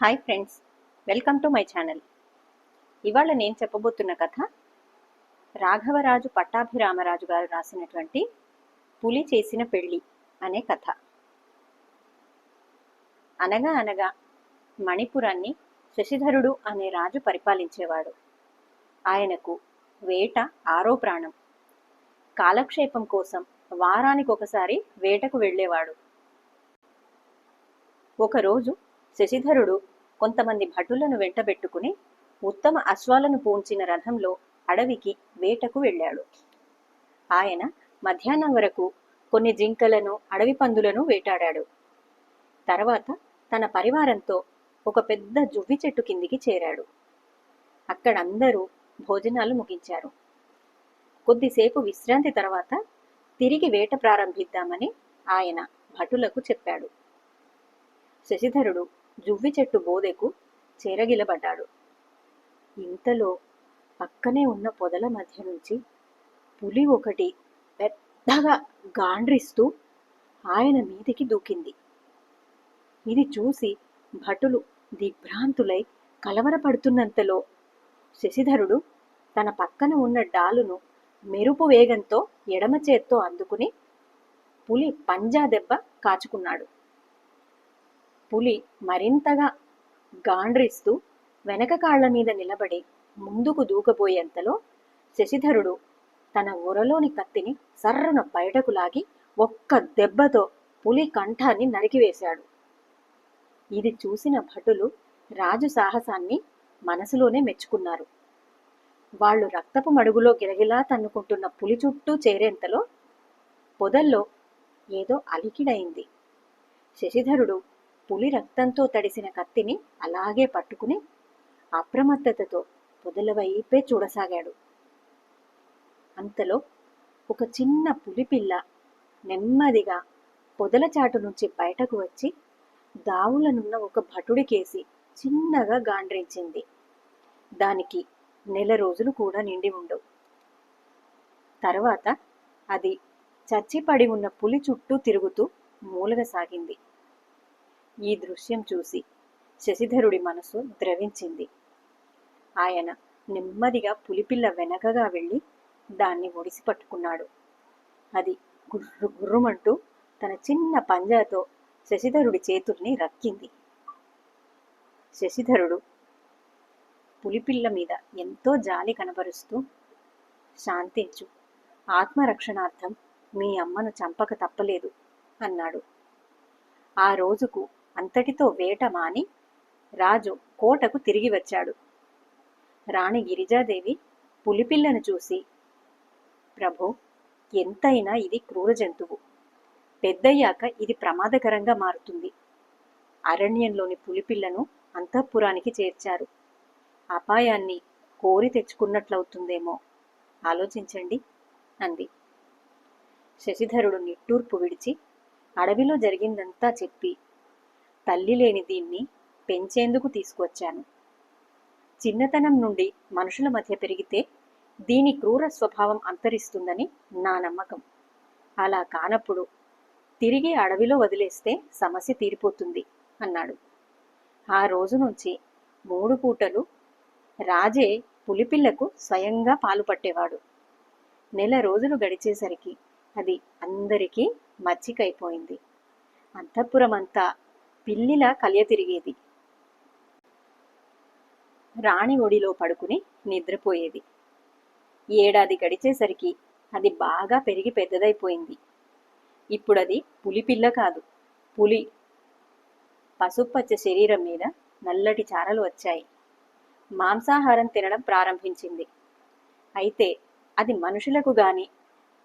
Hi friends welcome to my channel. ఇవాళ నేను చెప్పబోతున్న కథ రాఘవరాజు పట్టాభిరామరాజు గారు రాసినటువంటి పులి చేసిన పెళ్ళి అనే కథ. అనగా అనగా మణిపురాన్ని శశిధరుడు అనే రాజు పరిపాలించేవాడు. ఆయనకు వేట ఆరో ప్రాణం. కాలక్షేపం కోసం వారానికి ఒకసారి వేటకు వెళ్ళేవాడు. ఒకరోజు శశిధరుడు కొంతమంది భటులను వెంటబెట్టుకుని ఉత్తమ అశ్వాలను పూంచిన రథంలో అడవికి వేటకు వెళ్ళాడు. ఆయన మధ్యాహ్నం వరకు కొన్ని జింకలను అడవి పందులను వేటాడాడు. తర్వాత తన పరివారంతో ఒక పెద్ద జువ్వి చెట్టు కిందికి చేరాడు. అక్కడ అందరూ భోజనాలు ముగించారు. కొద్దిసేపు విశ్రాంతి తర్వాత తిరిగి వేట ప్రారంభిద్దామని ఆయన భటులకు చెప్పాడు. శశిధరుడు జువ్వి చెట్టు బోదెకు చేరగిలబడ్డాడు. ఇంతలో పక్కనే ఉన్న పొదల మధ్య నుంచి పులి ఒకటి పెద్దగా గాండ్రిస్తూ ఆయన మీదికి దూకింది. ఇది చూసి భటులు దిగ్భ్రాంతులై కలవరపడుతున్నంతలో శశిధరుడు తన పక్కన ఉన్న డాలును మెరుపు వేగంతో ఎడమ చేత్తో అందుకుని పులి పంజా దెబ్బ కాచుకున్నాడు. పులి మరింతగా గాండ్రిస్తూ వెనక కాళ్ళ మీద నిలబడి ముందుకు దూకబోయేంతలో శశిధరుడు తన ఉరలోని కత్తిని సర్రన బయటకు లాగి ఒక్క దెబ్బతో పులి కంఠాన్ని నరికివేశాడు. ఇది చూసిన భటులు రాజు సాహసాన్ని మనసులోనే మెచ్చుకున్నారు. వాళ్ళు రక్తపు మడుగులో గిరగిలా తన్నుకుంటున్న పులి చుట్టూ చేరేంతలో పొదల్లో ఏదో అలికిడైంది. శశిధరుడు పులి రక్తంతో తడిసిన కత్తిని అలాగే పట్టుకుని అప్రమత్తతతో పొదల వైపే చూడసాగాడు. అంతలో ఒక చిన్న పులిపిల్ల నెమ్మదిగా పొదల చాటు నుంచి బయటకు వచ్చి దావులనున్న ఒక భటుడికేసి చిన్నగా గాండ్రించింది. దానికి నెల రోజులు కూడా నిండి ఉండవు తర్వాత అది చచ్చిపడి ఉన్న పులి చుట్టూ తిరుగుతూ మూలగసాగింది. ఈ దృశ్యం చూసి శశిధరుడి మనసు ద్రవించింది. ఆయన నెమ్మదిగా పులిపిల్ల వెనకగా వెళ్ళి దాన్ని ఒడిసి పట్టుకున్నాడు. అది గుర్రు గుర్రుమంటూ తన చిన్న పంజాతో శశిధరుడి చేతుల్ని రక్కింది. శశిధరుడు పులిపిల్ల మీద ఎంతో జాలి కనబరుస్తూ శాంతించు ఆత్మరక్షణార్థం మీ అమ్మను చంపక తప్పలేదు అన్నాడు. ఆ రోజుకు అంతటితో వేట మాని రాజు కోటకు తిరిగి వచ్చాడు. రాణి గిరిజాదేవి పులిపిల్లను చూసి ప్రభు ఎంతైనా ఇది క్రూర జంతువు. పెద్దయ్యాక ఇది ప్రమాదకరంగా మారుతుంది. అరణ్యంలోని పులిపిల్లను అంతఃపురానికి చేర్చారు. అపాయాన్ని కోరి తెచ్చుకున్నట్లవుతుందేమో. ఆలోచించండి అంది. శశిధరుడు నిట్టూర్పు విడిచి అడవిలో జరిగిందంతా చెప్పి తల్లి లేని దీన్ని పెంచేందుకు తీసుకొచ్చాను. చిన్నతనం నుండి మనుషుల మధ్య పెరిగితే దీని క్రూర స్వభావం అంతరిస్తుందని నా నమ్మకం. అలా కానప్పుడు తిరిగి అడవిలో వదిలేస్తే సమస్య తీరిపోతుంది అన్నాడు. ఆ రోజు నుంచి మూడు పూటలు రాజే పులిపిల్లకు స్వయంగా పాలు పట్టేవాడు. నెల రోజులు గడిచేసరికి అది అందరికీ మచ్చికైపోయింది అంతఃపురమంతా పిల్లిలా కలియ తిరిగేది రాణి ఒడిలో పడుకుని నిద్రపోయేది. ఏడాది గడిచేసరికి అది బాగా పెరిగి పెద్దదైపోయింది. ఇప్పుడది పులిపిల్ల కాదు పులి. పసుపచ్చ శరీరం మీద నల్లటి చారలు వచ్చాయి. మాంసాహారం తినడం ప్రారంభించింది. అయితే అది మనుషులకు గాని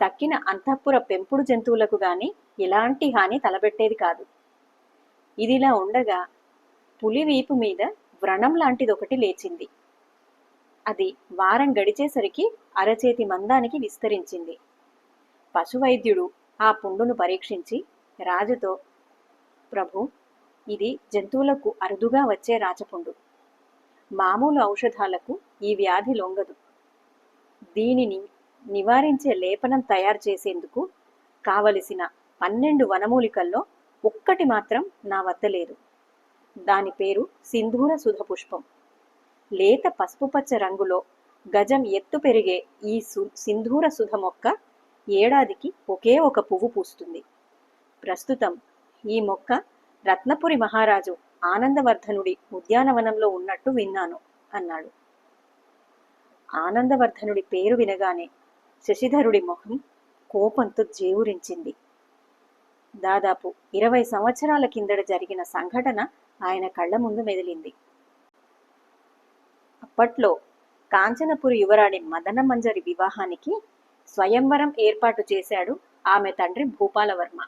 తక్కిన అంతఃపుర పెంపుడు జంతువులకు గాని ఎలాంటి హాని తలబెట్టేది కాదు. ఇదిలా ఉండగా పులి వీపు మీద వ్రణం లాంటిదొకటి లేచింది. అది వారం గడిచేసరికి అరచేతి మందానికి విస్తరించింది. పశువైద్యుడు ఆ పుండును పరీక్షించి రాజుతో ప్రభు ఇది జంతువులకు అరుదుగా వచ్చే రాచపుండు. మామూలు ఔషధాలకు ఈ వ్యాధి లొంగదు. దీనిని నివారించే లేపనం తయారు చేసేందుకు కావలసిన పన్నెండు వనమూలికల్లో ఒక్కటి మాత్రం నా వద్ద లేదు. దాని పేరు సింధూర సుధ పుష్పం లేత పసుపుపచ్చ రంగులో గజం ఎత్తు పెరిగే ఈ సు సింధూర సుధ మొక్క ఏడాదికి ఒకే ఒక పువ్వు పూస్తుంది. ప్రస్తుతం ఈ మొక్క రత్నపురి మహారాజు ఆనందవర్ధనుడి ఉద్యానవనంలో ఉన్నట్టు విన్నాను అన్నాడు. ఆనందవర్ధనుడి పేరు వినగానే శశిధరుడి మొహం కోపంతో జేవురించింది. దాదాపు ఇరవై సంవత్సరాల కిందట జరిగిన సంఘటన ఆయన కళ్ళ ముందు మెదిలింది. అప్పట్లో కాంచనపురి యువరాణి మదన మంజరి వివాహానికి స్వయంవరం ఏర్పాటు చేశాడు ఆమె తండ్రి భూపాలవర్మ.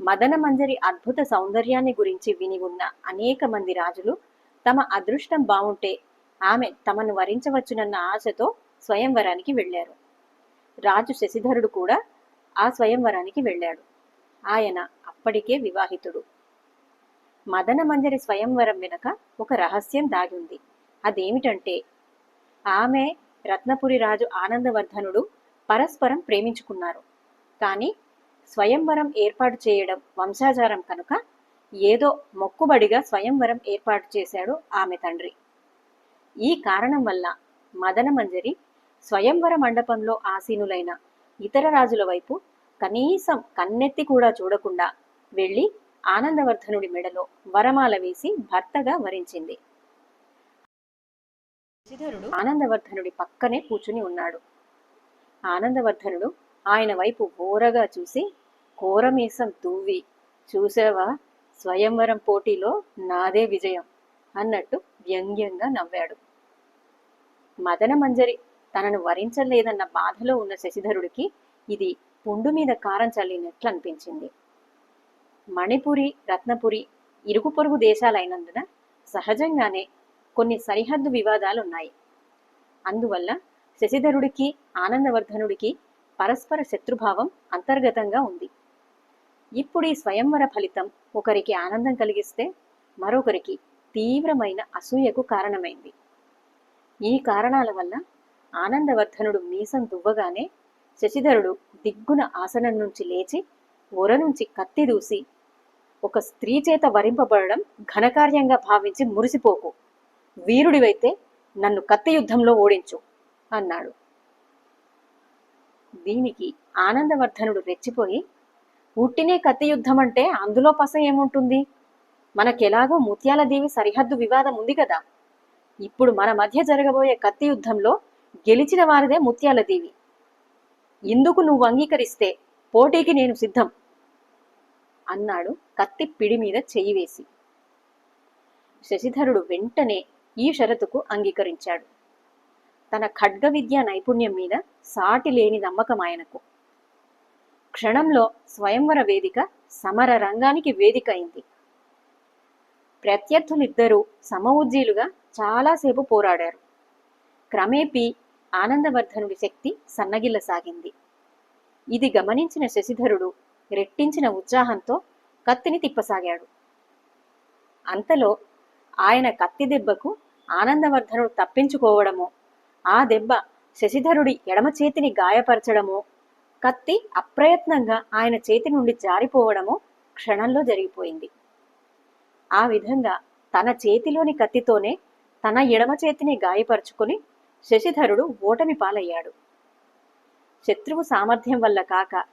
మదన మంజరి అద్భుత సౌందర్యాన్ని గురించి విని ఉన్న అనేక మంది రాజులు తమ అదృష్టం బావుంటే ఆమె తమను వరించవచ్చునన్న ఆశతో స్వయంవరానికి వెళ్ళారు. రాజు శశిధరుడు కూడా ఆ స్వయంవరానికి వెళ్ళాడు. ఆయన అప్పటికే వివాహితుడు. మదన మంజరి స్వయంవరం వెనుక ఒక రహస్యం దాగింది. అదేమిటంటే ఆమె రత్నపురి రాజు ఆనందవర్ధనుడు పరస్పరం ప్రేమించుకున్నారు. కానీ స్వయంవరం ఏర్పాటు చేయడం వంశాచారం కనుక ఏదో మొక్కుబడిగా స్వయంవరం ఏర్పాటు చేశాడు ఆమె తండ్రి. ఈ కారణం వల్ల మదన మంజరి స్వయంవర మండపంలో ఆసీనులైన ఇతర రాజుల వైపు కనీసం కన్నెత్తి కూడా చూడకుండా వెళ్ళి ఆనందవర్ధనుడి మెడలో వరమాల వేసి భర్తగా వరించింది. ఆనందవర్ధనుడి పక్కనే కూర్చుని ఉన్నాడు. ఆనందవర్ధనుడు ఆయన వైపు ఓరగా చూసి కోరమీసం తువ్వి చూసావా? స్వయంవరం పోటీలో నాదే విజయం అన్నట్టు వ్యంగ్యంగా నవ్వాడు. మదన మంజరి తనను వరించలేదన్న బాధలో ఉన్న శశిధరుడికి ఇది పుండు మీద కారం చల్లినట్లు అనిపించింది. మణిపురి రత్నపురి ఇరుగు పొరుగు దేశాలైనందున సహజంగానే కొన్ని సరిహద్దు వివాదాలున్నాయి. అందువల్ల శశిధరుడికి ఆనందవర్ధనుడికి పరస్పర శత్రుభావం అంతర్గతంగా ఉంది. ఇప్పుడు ఈ స్వయంవర ఫలితం ఒకరికి ఆనందం కలిగిస్తే మరొకరికి తీవ్రమైన అసూయకు కారణమైంది. ఈ కారణాల వల్ల ఆనందవర్ధనుడు మీసం దువ్వగానే శశిధరుడు దిగ్గున ఆసనం నుంచి లేచి ఒర నుంచి కత్తి దూసి ఒక స్త్రీ చేత వరింపబడడం ఘనకార్యంగా భావించి మురిసిపోకు. వీరుడివైతే నన్ను కత్తి యుద్ధంలో ఓడించు అన్నాడు. దీనికి ఆనందవర్ధనుడు రెచ్చిపోయి ఉట్టినే కత్తి యుద్ధం అంటే అందులో పస ఏముంటుంది? మనకెలాగో ముత్యాలదేవి సరిహద్దు వివాదం ఉంది కదా. ఇప్పుడు మన మధ్య జరగబోయే కత్తి యుద్ధంలో గెలిచిన వారిదే ముత్యాలదేవి ఇందుకు నువ్వు అంగీకరిస్తే పోటీకి నేను సిద్ధం? అన్నాడు కత్తి పిడి మీద చెయ్యి వేసి. శశిధరుడు వెంటనే ఈ షరతుకు అంగీకరించాడు. తన ఖడ్గ విద్యా నైపుణ్యం మీద సాటి లేని నమ్మకం ఆయనకు. క్షణంలో స్వయంవర వేదిక సమర రంగానికి వేదిక అయింది. ప్రత్యర్థులిద్దరూ సమఉజ్జీలుగా చాలాసేపు పోరాడారు. క్రమేపీ ఆనందవర్ధనుడి శక్తి సన్నగిల్లసాగింది ఇది గమనించిన శశిధరుడు రెట్టించిన ఉత్సాహంతో కత్తిని తిప్పసాగాడు. అంతలో ఆయన కత్తి దెబ్బకు ఆనందవర్ధనుడు తప్పించుకోవడమో ఆ దెబ్బ శశిధరుడి ఎడమ చేతిని గాయపరచడమో కత్తి అప్రయత్నంగా ఆయన చేతి నుండి జారిపోవడమో క్షణంలో జరిగిపోయింది. ఆ విధంగా తన చేతిలోని కత్తితోనే తన ఎడమ చేతిని గాయపరుచుకుని శశిధరుడు ఓటమి పాలయ్యాడు. శత్రువు సామర్థ్యం వల్ల కాక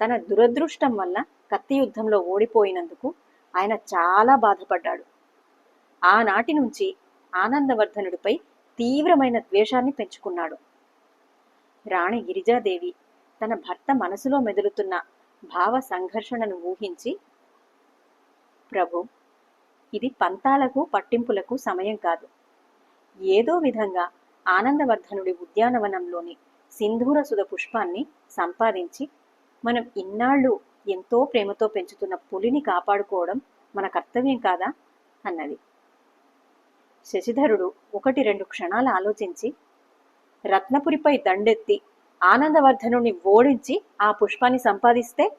తన దురదృష్టం వల్ల కత్తి యుద్ధంలో ఓడిపోయినందుకు ఆయన చాలా బాధపడ్డాడు. ఆనాటి నుంచి ఆనందవర్ధనుడిపై తీవ్రమైన ద్వేషాన్ని పెంచుకున్నాడు. రాణి గిరిజాదేవి తన భర్త మనసులో మెదులుతున్న భావ సంఘర్షణను ఊహించి ప్రభు ఇది పంతాలకు పట్టింపులకు సమయం కాదు. ఏదో విధంగా ఆనందవర్ధనుడి ఉద్యానవనంలోని సింధూర సుధ పుష్పాన్ని సంపాదించి మనం ఇన్నాళ్ళు ఎంతో ప్రేమతో పెంచుతున్న పులిని కాపాడుకోవడం మన కర్తవ్యం కాదా? అన్నది. శశిధరుడు ఒకటి రెండు క్షణాలు ఆలోచించి రత్నపురిపై దండెత్తి ఆనందవర్ధనుని ఓడించి ఆ పుష్పాన్ని సంపాదిస్తే?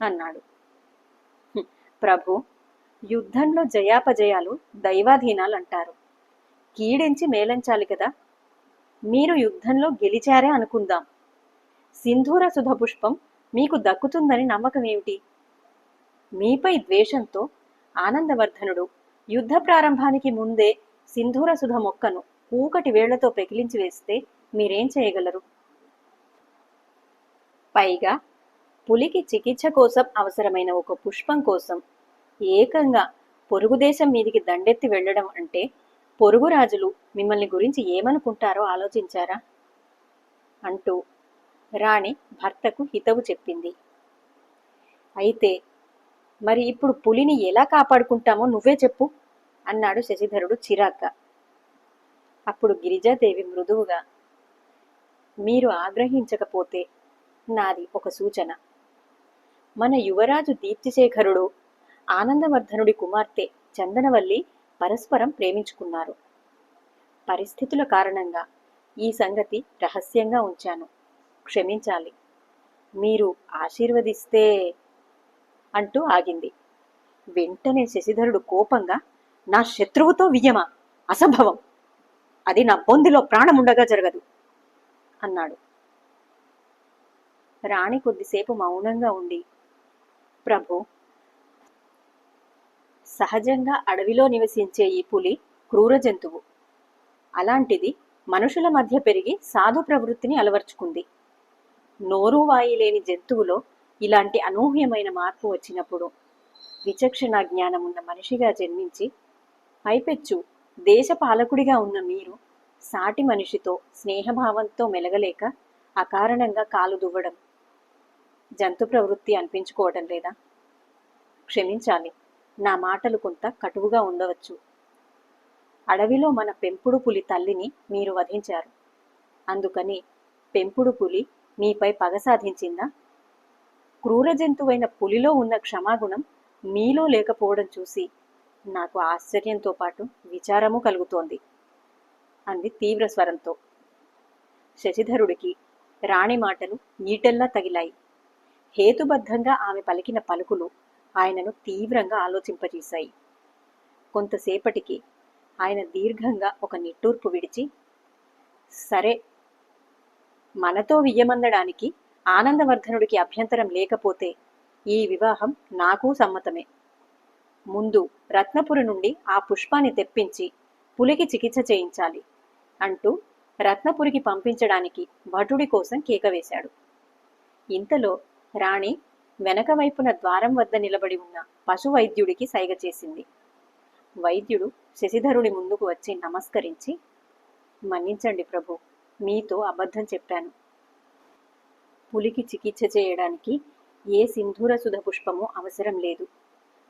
అన్నాడు. ప్రభు యుద్ధంలో జయాపజయాలు దైవాధీనాలు అంటారు కీడెంచి మేలంచాలి కదా? మీరు యుద్ధంలో గెలిచారే అనుకుందాం. సింధూర సుధ పుష్పం మీకు దక్కుతుందని నమ్మకం ఏమిటి? మీపై ద్వేషంతో ఆనందవర్ధనుడు యుద్ధ ప్రారంభానికి ముందే సింధూర సుధ మొక్కను కూకటి వేళ్ళతో పెకిలించి వేస్తే మీరేం చేయగలరు? పైగా పులికి చికిత్స కోసం అవసరమైన ఒక పుష్పం కోసం ఏకంగా పొరుగు దేశం మీదికి దండెత్తి వెళ్ళడం అంటే పొరుగు రాజులు మిమ్మల్ని గురించి ఏమనుకుంటారో ఆలోచించారా? అంటూ రాణి భర్తకు హితవు చెప్పింది. అయితే మరి ఇప్పుడు పులిని ఎలా కాపాడుకుంటామో నువ్వే చెప్పు అన్నాడు శశిధరుడు చిరాగ్గా. అప్పుడు గిరిజాదేవి మృదువుగా మీరు ఆగ్రహించకపోతే నాది ఒక సూచన. మన యువరాజు దీప్తిశేఖరుడు ఆనందవర్ధనుడి కుమార్తె చందనవల్లి పరస్పరం ప్రేమించుకున్నారు. పరిస్థితుల కారణంగా ఈ సంగతి రహస్యంగా ఉంచాను. క్షమించాలి. మీరు ఆశీర్వదిస్తే అంటూ ఆగింది. వెంటనే శశిధరుడు కోపంగా నా శత్రువుతో వియ్యమా? అసంభవం. అది నా బొందిలో ప్రాణముండగా జరగదు అన్నాడు. రాణి కొద్దిసేపు మౌనంగా ఉండి ప్రభు సహజంగా అడవిలో నివసించే ఈ పులి క్రూర జంతువు. అలాంటిది మనుషుల మధ్య పెరిగి సాధు ప్రవృత్తిని అలవర్చుకుంది. నోరు వాయి లేని జంతువులో ఇలాంటి అనూహ్యమైన మార్పు వచ్చినప్పుడు విచక్షణ జ్ఞానం ఉన్న మనిషిగా జన్మించి పైపెచ్చు దేశ పాలకుడిగా ఉన్న మీరు సాటి మనిషితో స్నేహభావంతో మెలగలేక అకారణంగా కాలు దువ్వడం జంతు ప్రవృత్తి అనిపించుకోవడం లేదా? క్షమించాలి. నా మాటలు కొంత కటువుగా ఉండవచ్చు. అడవిలో మన పెంపుడు పులి తల్లిని మీరు వధించారు. అందుకని పెంపుడు పులి మీపై పగ సాధించిందా? క్రూర జంతువైన పులిలో ఉన్న క్షమాగుణం మీలో లేకపోవడం చూసి నాకు ఆశ్చర్యంతో పాటు విచారము కలుగుతోంది అంది తీవ్ర స్వరంతో. శశిధరుడికి రాణి మాటలు ఈటెల్లా తగిలాయి. హేతుబద్ధంగా ఆమె పలికిన పలుకులు ఆయనను తీవ్రంగా ఆలోచింపజేశాయి. కొంతసేపటికి ఆయన దీర్ఘంగా ఒక నిట్టూర్పు విడిచి సరే మనతో వియ్యమందడానికి ఆనందవర్ధనుడికి అభ్యంతరం లేకపోతే ఈ వివాహం నాకు సమ్మతమే. ముందు రత్నపురి నుండి ఆ పుష్పాన్ని తెప్పించి పులికి చికిత్స చేయించాలి అంటూ రత్నపురికి పంపించడానికి భటుడి కోసం కేక వేశాడు. ఇంతలో రాణి వెనక వైపున ద్వారం వద్ద నిలబడి ఉన్న పశు వైద్యుడికి సైగ చేసింది. వైద్యుడు శశిధరుడి ముందుకు వచ్చి నమస్కరించి మన్నించండి ప్రభు మీతో అబద్ధం చెప్పాను. పులికి చికిత్స చేయడానికి ఏ సింధూర సుధ పుష్పము అవసరం లేదు.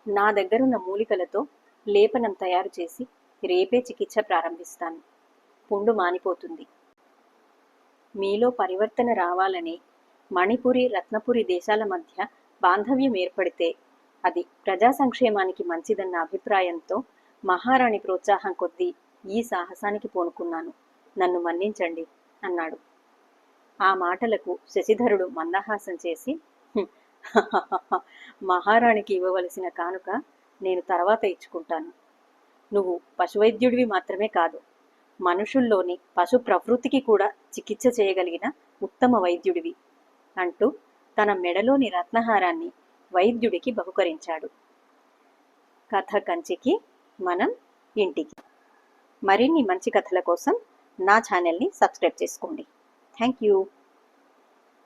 నా దగ్గరున్న మూలికలతో లేపనం తయారు చేసి రేపే చికిత్స ప్రారంభిస్తాను. పుండు మానిపోతుంది. మీలో పరివర్తన రావాలనే మణిపురి రత్నపురి దేశాల మధ్య బాంధవ్యం ఏర్పడితే అది ప్రజా సంక్షేమానికి మంచిదన్న అభిప్రాయంతో మహారాణి ప్రోత్సాహం కొద్దీ ఈ సాహసానికి పూనుకున్నాను. నన్ను మన్నించండి అన్నాడు. ఆ మాటలకు శశిధరుడు మందహాసం చేసి మహారాణికి ఇవ్వవలసిన కానుక నేను తర్వాత ఇచ్చుకుంటాను. నువ్వు పశువైద్యుడివి మాత్రమే కాదు మనుషుల్లోని పశు ప్రవృత్తికి కూడా చికిత్స చేయగలిగిన ఉత్తమ వైద్యుడివి. అంటూ తన మెడలోని రత్నహారాన్ని వైద్యుడికి బహుకరించాడు. కథ కంచికి మనం ఇంటికి. మరిన్ని మంచి కథల కోసం నా ఛానల్ని సబ్స్క్రైబ్ చేసుకోండి. Thank you.